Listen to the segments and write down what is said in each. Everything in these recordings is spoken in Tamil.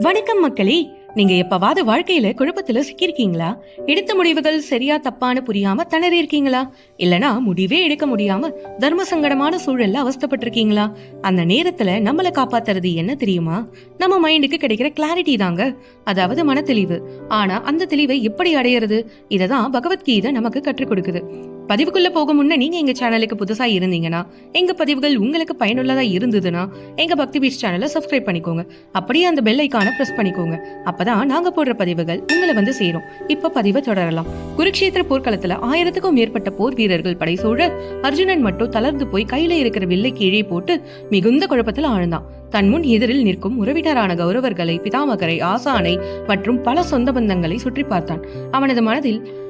வணக்கம் மக்களே. நீங்க எப்பவாவது வாழ்க்கையில குழப்பத்துல சிக்கியிருக்கீங்களா? எடுத்த முடிவுகள் சரியா தப்பான்னு புரியாம திணறி இருக்கீங்களா? இல்லனா முடிவே எடுக்க முடியாம தர்ம சங்கடமான சூழல்ல அவஸ்தைப்பட்டிருக்கீங்களா? அந்த நேரத்துல நம்மளை காப்பாத்துறது என்ன தெரியுமா? நம்ம மைண்டுக்கு கிடைக்கிற கிளாரிட்டி தாங்க. அதாவது மன தெளிவு ஆனா அந்த தெளிவை எப்படி அடையிறது? இததான் பகவத்கீதை நமக்கு கற்றுக் கொடுக்குது. பதிவுக்குள்ள போக முன்ன நீங்க எங்க சேனலுக்கு புதுசா இருந்தீங்கன்னா எங்க பதிவுகள் உங்களுக்கு பயனுள்ளதா இருந்ததுன்னா எங்க பக்தி பீச் சேனலை சப்ஸ்கிரைப் பண்ணிக்கோங்க. அப்படியே அந்த பெல் ஐக்கான பிரஸ் பண்ணிக்கோங்க. அப்பதான் நாங்க போடுற பதிவுகள் உங்களை வந்து சேரும். இப்ப பதிவை தொடரலாம். குருக்ஷேத்திர போர்க்களத்துல ஆயிரத்துக்கும் மேற்பட்ட போர் வீரர்கள் படை சூழ அர்ஜுனன் மட்டும் தளர்ந்து போய் கையில இருக்கிற வில்லை கீழே போட்டு மிகுந்த குழப்பத்தில் ஆழ்ந்தான். தன் முன் எதிரில் நிற்கும் உறவினரான கௌரவர்களை பிதாமகரை ஆசானை மற்றும் பல சொந்த பந்தங்களை சுற்றி பார்த்தான். அவனது மனதில்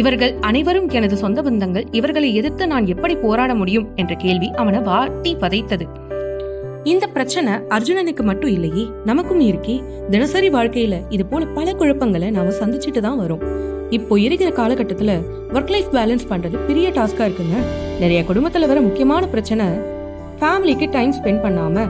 இவர்கள் அனைவரும் எனது சொந்த பந்தங்கள் இவர்களை எதிர்த்து நான் எப்படி போராட முடியும் என்ற கேள்வி அவனை வாட்டி பதைத்தது. இந்த பிரச்சனை அர்ஜுனனுக்கு மட்டும் இல்லையே நமக்கும் இருக்கே. தினசரி வாழ்க்கையில இது போல பல குழப்பங்களை நாம சந்திச்சுட்டு தான் வரோம். இப்போ இருக்கிற காலகட்டத்துல ஒர்க் லைஃப் பேலன்ஸ் பண்றது பெரிய டாஸ்கா இருக்குங்க. நிறைய குடும்பத்துல வர முக்கியமான பிரச்சனை ஃபேமிலிக்கு டைம் ஸ்பெண்ட் பண்ணாம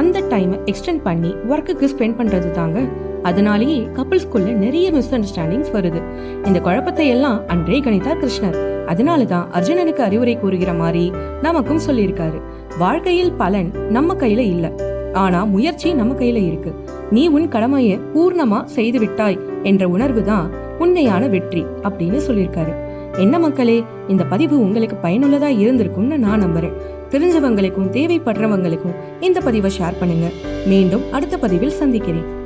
அந்த டைமை எக்ஸ்டெண்ட் பண்ணி ஒர்க்குக்கு ஸ்பெண்ட் பண்றது தாங்க அதனாலேயே கப்பல்ஸ்குள்ள நிறைய மிஸ் அண்டர்ஸ்டாண்டிங்ஸ் வருது. இந்த குழப்பத்தை எல்லாம் அன்றே கணித்தார் கிருஷ்ணர். அதனால தான் அர்ஜுனனுக்கு அறிவுரை கூறுகிற மாதிரி நமக்கும் சொல்லியிருக்காரு. வாழ்க்கையில் பலன் நம்ம கையில இல்ல. ஆனா முயற்சி நம்ம கையில இருக்கு. நீ உன் கடமையை பூர்ணமா செய்து விட்டாய் என்ற உணர்வு தான் உண்மையான வெற்றி அப்படின்னு சொல்லியிருக்காரு. என்ன மக்களே இந்த பதிவு உங்களுக்கு பயனுள்ளதா இருந்திருக்கும்னு நான் நம்புறேன். தெரிஞ்சவங்களுக்கும் தேவைப்படுறவங்களுக்கும் இந்த பதிவை ஷேர் பண்ணுங்க. மீண்டும் அடுத்த பதிவில் சந்திக்கிறேன்.